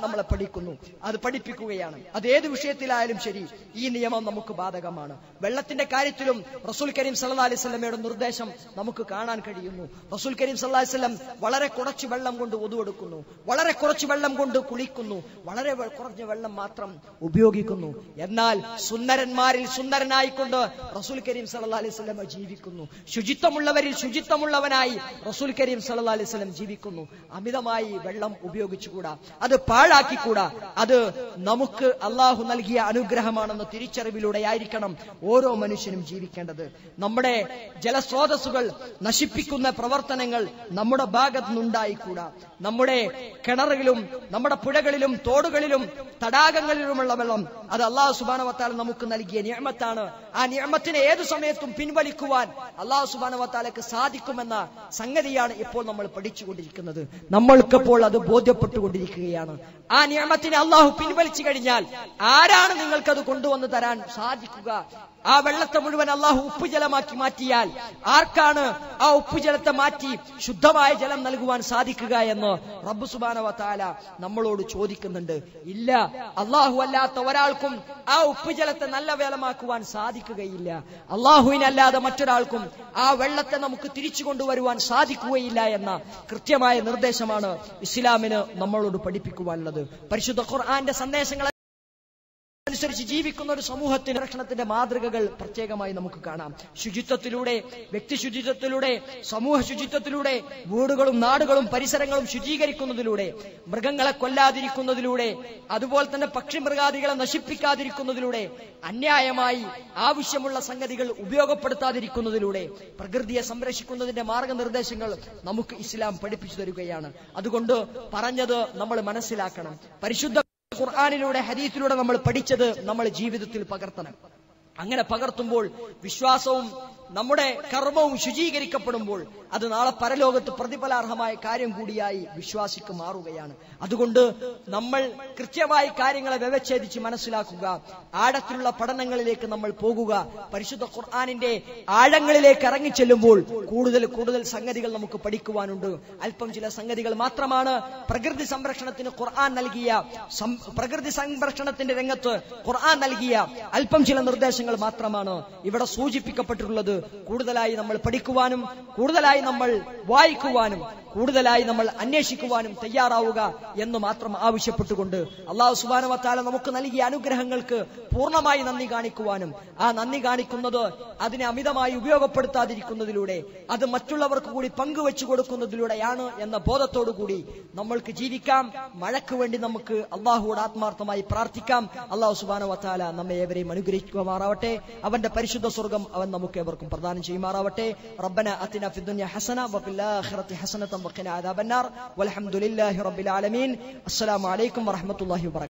നമ്മളെ പഠിക്കുന്നു. അത് പഠിപ്പിക്കുകയാണ്. അത് ഏത് വിഷയത്തിലായാലും ശരി ഈ നിയമം നമുക്ക് ബാധകമാണ്. വെള്ളത്തിന്റെ കാര്യത്തിലും റസൂൽ കരീം സല്ലാ അലൈഹി സ്വലമയുടെ നിർദ്ദേശം നമുക്ക് കാണാൻ കഴിയുന്നു. റസൂൽ കരീം സല്ലാ വല്ലം വളരെ കുറച്ച് വെള്ളം കൊണ്ട് ഒതുവെടുക്കുന്നു വളരെ കുറച്ച് വെള്ളം കൊണ്ട് കുളിക്കുന്നു. വളരെ കുറഞ്ഞ വെള്ളം മാത്രം ഉപയോഗിക്കുന്നു. എന്നാൽ സുന്ദരന്മാരിൽ സുന്ദരനായിക്കൊണ്ട് റസൂൽ കരീം സല്ലാ അലൈഹി സ്വലമ ജീവിക്കുന്നു. ശുചിത്വമുള്ളവരിൽ ശുചിത്വമുള്ളവനായി റസൂൽ കരീം സല്ലാ അലൈഹി സ്വലം ജീവിക്കുന്നു. അമിതമായി വെള്ളം ഉപയോഗിച്ചുകൂടാ. അത് പാഴാക്കിക്കൂടാ. അത് നമുക്ക് അള്ളാഹു നൽകിയ അനുഗ്രഹമാണെന്ന തിരിച്ചറിവിലൂടെ ആയിരിക്കണം ഓരോ മനുഷ്യനും ജീവിക്കേണ്ടത്. നമ്മുടെ ജലസ്രോതസ്സുകൾ നശിപ്പിക്കുന്ന പ്രവർത്തനങ്ങൾ നമ്മുടെ ഭാഗത്തു നിന്നുണ്ടായിക്കൂടാ നമ്മുടെ കിണറുകളിലും നമ്മുടെ പുഴകളിലും തോടുകളിലും തടാകങ്ങളിലുമുള്ള വെള്ളം അത് അള്ളാഹു സുബാനവത്താൽ നമുക്ക് നൽകിയ നിയമത്താണ്. ആ നിയമത്തിനെ ഏതു സമയത്തും പിൻവലിക്കുവാൻ അള്ളാഹു സുബാനവത്താലക്ക് സാധിക്കുമെന്ന സംഗതിയാണ് ഇപ്പോൾ നമ്മൾ പഠിച്ചുകൊണ്ടിരിക്കുന്നത്. നമ്മൾക്കപ്പോൾ അത് ബോധ്യപ്പെട്ടുകൊണ്ടിരിക്കുകയാണ്. ആ നിയമത്തിനെ അള്ളാഹു പിൻവലിച്ചു കഴിഞ്ഞാൽ ആരാണ് നിങ്ങൾക്കത് കൊണ്ടുവന്ന് തരാൻ സാധിക്കുക? ആ വെള്ളത്തെ മുഴുവൻ അള്ളാഹു ഉപ്പുജലമാക്കി മാറ്റിയാൽ ആർക്കാണ് ആ ഉപ്പുജലത്തെ മാറ്റി ശുദ്ധമായ ജലം നൽകുവാൻ സാധിക്കുക എന്ന് റബ്ബു സുബാനവ താല നമ്മളോട് ചോദിക്കുന്നുണ്ട്. ഇല്ല അള്ളാഹു അല്ലാത്ത ഒരാൾക്കും ആ ഉപ്പുജലത്തെ നല്ല വേലമാക്കുവാൻ സാധിക്കുകയില്ല. അള്ളാഹുവിനല്ലാതെ മറ്റൊരാൾക്കും ആ വെള്ളത്തെ നമുക്ക് തിരിച്ചു കൊണ്ടുവരുവാൻ സാധിക്കുകയില്ല എന്ന കൃത്യമായ നിർദ്ദേശമാണ് ഇസ്ലാമിന് നമ്മളോട് പഠിപ്പിക്കുവാനുള്ളത്. പരിശുദ്ധ ഖുർആന്റെ സന്ദേശങ്ങൾ അനുസരിച്ച് ജീവിക്കുന്ന ഒരു സമൂഹത്തിന് രക്ഷണത്തിന്റെ മാതൃകകൾ പ്രത്യേകമായി നമുക്ക് കാണാം. ശുചിത്വത്തിലൂടെ വ്യക്തി ശുചിത്വത്തിലൂടെ സമൂഹ ശുചിത്വത്തിലൂടെ വീടുകളും നാടുകളും പരിസരങ്ങളും ശുചീകരിക്കുന്നതിലൂടെ മൃഗങ്ങളെ കൊല്ലാതിരിക്കുന്നതിലൂടെ അതുപോലെ തന്നെ പക്ഷി മൃഗാദികളെ നശിപ്പിക്കാതിരിക്കുന്നതിലൂടെ അന്യായമായി ആവശ്യമുള്ള സംഗതികൾ ഉപയോഗപ്പെടുത്താതിരിക്കുന്നതിലൂടെ പ്രകൃതിയെ സംരക്ഷിക്കുന്നതിന്റെ മാർഗനിർദ്ദേശങ്ങൾ നമുക്ക് ഇസ്ലാം പഠിപ്പിച്ചു തരികയാണ്. അതുകൊണ്ട് പറഞ്ഞത് നമ്മൾ മനസ്സിലാക്കണം. പരിശുദ്ധ ഖുർആാനിലൂടെ ഹദീസിലൂടെ നമ്മൾ പഠിച്ചത് നമ്മൾ ജീവിതത്തിൽ പകർത്തണം. അങ്ങനെ പകർത്തുമ്പോൾ വിശ്വാസവും നമ്മുടെ കർമ്മവും ശുചീകരിക്കപ്പെടുമ്പോൾ അത് നാളെ പരലോകത്ത് പ്രതിഫലാർഹമായ കാര്യം കൂടിയായി വിശ്വാസിക്ക് മാറുകയാണ്. അതുകൊണ്ട് നമ്മൾ കൃത്യമായി കാര്യങ്ങളെ വ്യവച്ഛേദിച്ച് മനസ്സിലാക്കുക. ആഴത്തിലുള്ള പഠനങ്ങളിലേക്ക് നമ്മൾ പോകുക. പരിശുദ്ധ ഖുർആാനിന്റെ ആഴങ്ങളിലേക്ക് ഇറങ്ങിച്ചെല്ലുമ്പോൾ കൂടുതൽ കൂടുതൽ സംഗതികൾ നമുക്ക് പഠിക്കുവാനുണ്ട്. അല്പം ചില സംഗതികൾ മാത്രമാണ് പ്രകൃതി സംരക്ഷണത്തിന് ഖുർആൻ നൽകിയ പ്രകൃതി സംരക്ഷണത്തിന്റെ രംഗത്ത് ഖുർആൻ നൽകിയ അല്പം ചില നിർദ്ദേശങ്ങൾ മാത്രമാണ് ഇവിടെ സൂചിപ്പിക്കപ്പെട്ടിട്ടുള്ളത്. കൂടുതലായി നമ്മൾ പഠിക്കുവാനും കൂടുതലായി നമ്മൾ വായിക്കുവാനും കൂടുതലായി നമ്മൾ അന്വേഷിക്കുവാനും തയ്യാറാവുക എന്ന് മാത്രം ആവശ്യപ്പെട്ടുകൊണ്ട് അള്ളാഹു സുബാനവത്താല നമുക്ക് നൽകിയ അനുഗ്രഹങ്ങൾക്ക് പൂർണമായി നന്ദി കാണിക്കുവാനും ആ നന്ദി കാണിക്കുന്നത് അതിനെ അമിതമായി ഉപയോഗപ്പെടുത്താതിരിക്കുന്നതിലൂടെ അത് മറ്റുള്ളവർക്ക് കൂടി പങ്കുവെച്ചു കൊടുക്കുന്നതിലൂടെയാണ് എന്ന ബോധത്തോടുകൂടി നമ്മൾക്ക് ജീവിക്കാം. മഴയ്ക്ക് വേണ്ടി നമുക്ക് അള്ളാഹുവോട് ആത്മാർത്ഥമായി പ്രാർത്ഥിക്കാം. അള്ളാഹു സുബാനവത്താല നമ്മെ ഏവരെയും അനുഗ്രഹിക്കുമാറാവട്ടെ. അവന്റെ പരിശുദ്ധ സ്വർഗം അവൻ നമുക്ക് ഏവർക്കും പ്രദാനം ചെയ്യുമാറാവട്ടെ റബ്ബന അത്തിന ഫിദ്ദുനിയ ഹസന വഫിൽ ആഖിറതി ഹസനതൻ വഖിന അദാബന്നാർ വൽഹംദുലില്ലാഹി റബ്ബിൽ ആലമീൻ അസ്സലാമു അലൈക്കും വറഹ്മത്തുള്ളാഹി വബറകാതുഹു